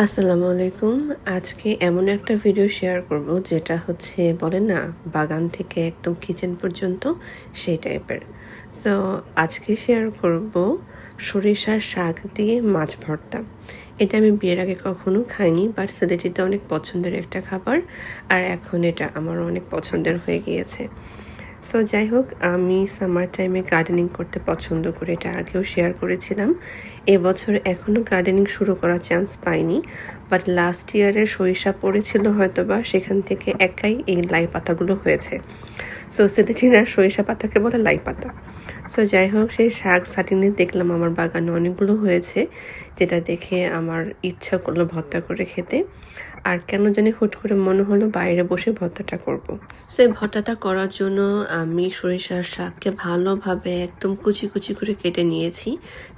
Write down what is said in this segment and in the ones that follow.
আসসালামু আলাইকুম। আজকে এমন একটা ভিডিও শেয়ার করব যেটা হচ্ছে বলে না, বাগান থেকে একদম কিচেন পর্যন্ত সেই টাইপের সো আজকে শেয়ার করব সরিষার শাক দিয়ে মাছ ভর্তা। এটা আমি বিয়ের আগে কখনো খাইনি বাট সেদেটিতে অনেক পছন্দের একটা খাবার, আর এখন এটা আমার অনেক পছন্দের হয়ে গিয়েছে। সো যাই হোক আমি সামার টাইমে গার্ডেনিং করতে পছন্দ করি। এটা আগেও শেয়ার করেছিলাম। এবছর এখনও গার্ডেনিং শুরু করার চান্স পাইনি। বাট লাস্ট ইয়ারে সরিষা পড়েছিল হয়তো বা সেখান থেকে একাই এই লাই পাতাগুলো হয়েছে। সো সেদিটিনার সরিষা পাতাকে বলে লাই পাতা। সো যাই হোক সেই শাক সাটিনে দেখলাম আমার বাগানে অনেকগুলো হয়েছে, যেটা দেখে আমার ইচ্ছা করল ভর্তা করে খেতে। আর কেন জানি হুট করে মনে হলো বাইরে বসে ভর্তাটা করব। সে ভর্তাটা করার জন্য আমি সরিষার শাককে ভালোভাবে একদম কুচি কুচি করে কেটে নিয়েছি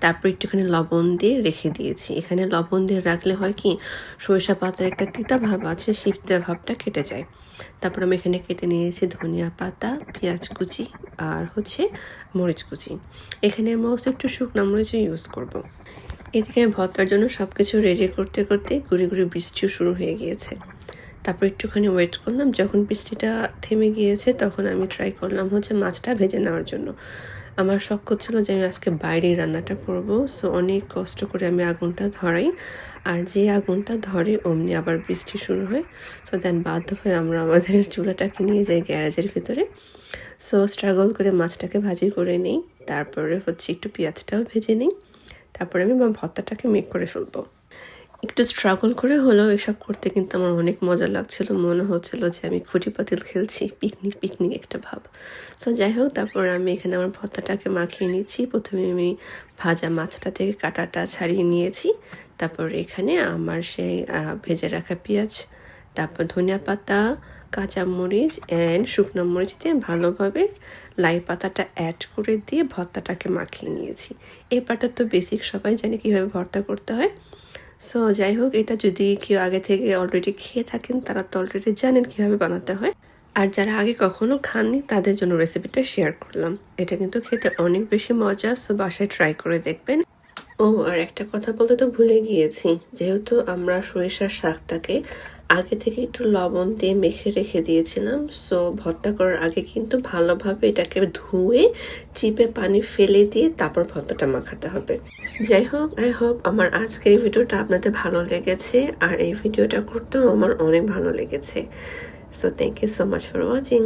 তারপর একটুখানি লবণ দিয়ে রেখে দিয়েছি এখানে লবণ দিয়ে রাখলে হয় কি, সরিষা পাতার একটা তিতা ভাব আছে, সেই তিতা ভাবটা কেটে যায় তারপর আমি এখানে কেটে নিয়েছি ধনিয়া পাতা, পেঁয়াজ কুচি আর হচ্ছে মরিচ কুচি এখানে আমি একটু শুকনো মরিচ ইউজ করব। এদিকে আমি ভর্তার জন্য সব কিছু রেডি করতে করতে ঘুরে ঘুরে বৃষ্টিও শুরু হয়ে গিয়েছে। তারপর একটুখানি ওয়েট করলাম। যখন বৃষ্টিটা থেমে গিয়েছে, তখন আমি ট্রাই করলাম হচ্ছে মাছটা ভেজে নেওয়ার জন্য। আমার শখ করছিল যে আমি আজকে বাইরেই রান্নাটা করব সো অনেক কষ্ট করে আমি আগুনটা ধরাই। আর যে আগুনটা ধরে, অমনি আবার বৃষ্টি শুরু হয়। সো দেন বাধ্য হয়ে আমরা আমাদের চুলাটাকে নিয়ে যাই গ্যারেজের ভিতরে। সো স্ট্রাগল করে মাছটাকে ভাজি করে নিই। তারপরে হচ্ছে একটু পেঁয়াজটাও ভেজে নিই। তারপরে আমি ভর্তাটাকে মেক করে ফেলব। একটু স্ট্রাগল করে হলেও এসব করতে কিন্তু আমার অনেক মজা লাগছিল, মনে হচ্ছিল যে আমি খুঁটি পাতিল খেলছি পিকনিক পিকনিক একটা ভাব। সো যাই হোক, তারপর আমি এখানে আমার ভর্তাটাকে মাখিয়ে নিচ্ছি। প্রথমে আমি ভাজা মাছটা থেকে কাটাটা ছাড়িয়ে নিয়েছি। তারপর এখানে আমার সেই ভেজে রাখা পেঁয়াজ, তারপর ধনিয়া পাতা কাঁচা মরিচ অ্যান্ড শুকনো মরিচ দিয়ে ভালোভাবে লাই পাতাটা অ্যাড করে দিয়ে ভর্তাটাকে মাখিয়ে নিয়েছি। এই পাটা তো বেসিক সবাই জানে কীভাবে ভর্তা করতে হয়। সো যাই হোক এটা যদি কেউ আগে থেকে অলরেডি খেয়ে থাকেন, তারা তো অলরেডি জানেন কীভাবে বানাতে হয়। আর যারা আগে কখনো খাননি, তাদের জন্য রেসিপিটা শেয়ার করলাম। এটা কিন্তু খেতে অনেক বেশি মজা সো বাসায় ট্রাই করে দেখবেন। ও, আর একটা কথা বলতে তো ভুলে গিয়েছি। যেহেতু আমরা সরিষার শাকটাকে আগে থেকে একটু লবণ দিয়ে মেখে রেখে দিয়েছিলাম। সো ভর্তা করার আগে কিন্তু ভালোভাবে এটাকে ধুয়ে, চিপে পানি ফেলে দিয়ে তারপর ভর্তাটা মাখাতে হবে। যাই হোক আই হোপ আমার আজকের এই ভিডিওটা আপনাদের ভালো লেগেছে আর এই ভিডিওটা করতেও আমার অনেক ভালো লেগেছে। So thank you so much for watching